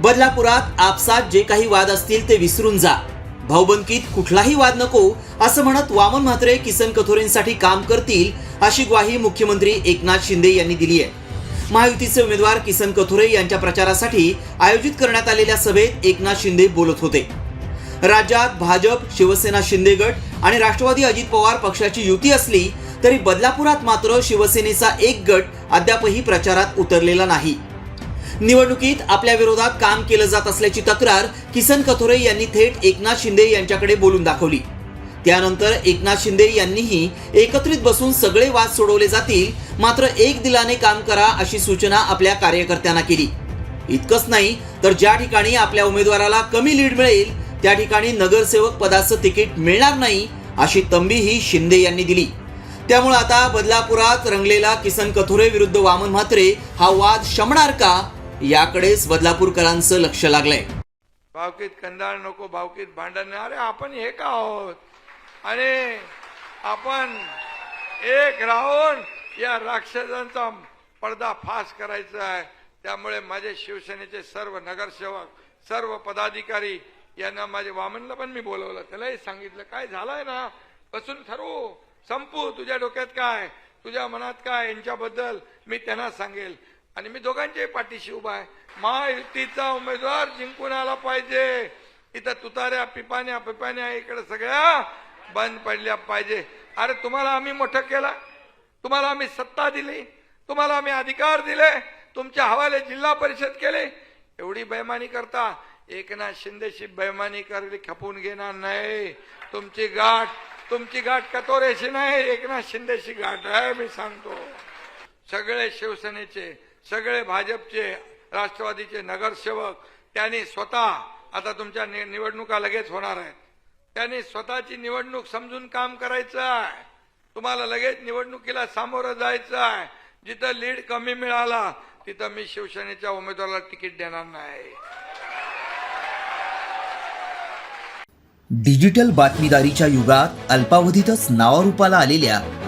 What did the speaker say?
बदलापुरात आपसात जे काही वाद असतील ते विसरून जा. भाऊबंदकीत कुठलाही वाद नको असं म्हणत वामन म्हात्रे किसन कथोरेंसाठी काम करतील अशी ग्वाही मुख्यमंत्री एकनाथ शिंदे यांनी दिली आहे. महायुतीचे उमेदवार किसन कथोरे यांच्या प्रचारासाठी आयोजित करण्यात आलेल्या सभेत एकनाथ शिंदे बोलत होते. राज्यात भाजप शिवसेना शिंदे गट आणि राष्ट्रवादी अजित पवार पक्षाची युती असली तरी बदलापुरात मात्र शिवसेनेचा एक गट अद्यापही प्रचारात उतरलेला नाही. निवडणुकीत आपल्या विरोधात काम केलं जात असल्याची तक्रार किसन कथोरे यांनी थेट एकनाथ शिंदे यांच्याकडे बोलून दाखवली. त्यानंतर एकनाथ शिंदे यांनीही एकत्रित बसून सगळे वाद सोडवले जातील मात्र एक दिलाने काम करा अशी सूचना आपल्या कार्यकर्त्यांना केली. इतकंच नाही तर ज्या ठिकाणी आपल्या उमेदवाराला कमी लीड मिळेल त्या ठिकाणी नगरसेवक पदाचं तिकीट मिळणार नाही अशी तंबीही शिंदे यांनी दिली. त्यामुळे आता बदलापुरात रंगलेला किसन कथोरे विरुद्ध वामन म्हात्रे हा वाद शमणार का? याकडेच बदलापूरकरांचं लक्ष लागलंय. भावकीत कंदाळ नको भावकीत भांडण अरे आपण एक आहोत? आणि आपण एक राहून या राक्षसांचा पडदा फास करायचा आहे. त्यामुळे माझे शिवसेनेचे सर्व नगरसेवक सर्व पदाधिकारी यांना माझे वामनला पण मी बोलवलं. त्यालाही सांगितलं काय झालंय ना? बसून ठरवू. संपू. तुझ्या डोक्यात काय? तुझ्या मनात काय? यांच्याबद्दल मी त्यांना सांगेल. आणि मी दोघांच्याही पाठीशी उभा आहे. महायुतीचा उमेदवार जिंकून आला पाहिजे. इथं तुताऱ्या पिपाण्या पिपाण्या इकडे सगळ्या बंद पडल्या पाहिजे. अरे तुम्हाला आम्ही मोठं केलं. तुम्हाला आम्ही सत्ता दिली. तुम्हाला आम्ही अधिकार दिले. तुमच्या हवाले जिल्हा परिषद केले. एवढी बैमानी करता. एकनाथ शिंदेशी बैमानी करली खपून घेणार नाही. तुमची गाठ तुमची गाठ कतोरेशी नाही. एकनाथ शिंदेशी गाठ आहे मी सांगतो. सगळे शिवसेनेचे सगळे भाजपचे राष्ट्रवादीचे नगरसेवक त्यांनी स्वतः आता तुमच्या नि- निवडणुका लगेच होणार आहेत. त्यांनी स्वतःची निवडणूक समजून काम करायचं आहे. तुम्हाला लगेच निवडणुकीला सामोरं जायचं आहे. जिथं लीड कमी मिळाला तिथं मी शिवसेनेच्या उमेदवाराला तिकीट देणार नाही. डिजिटल बातमीदारीच्या युगात अल्पावधीतच नावारूपाला आलेल्या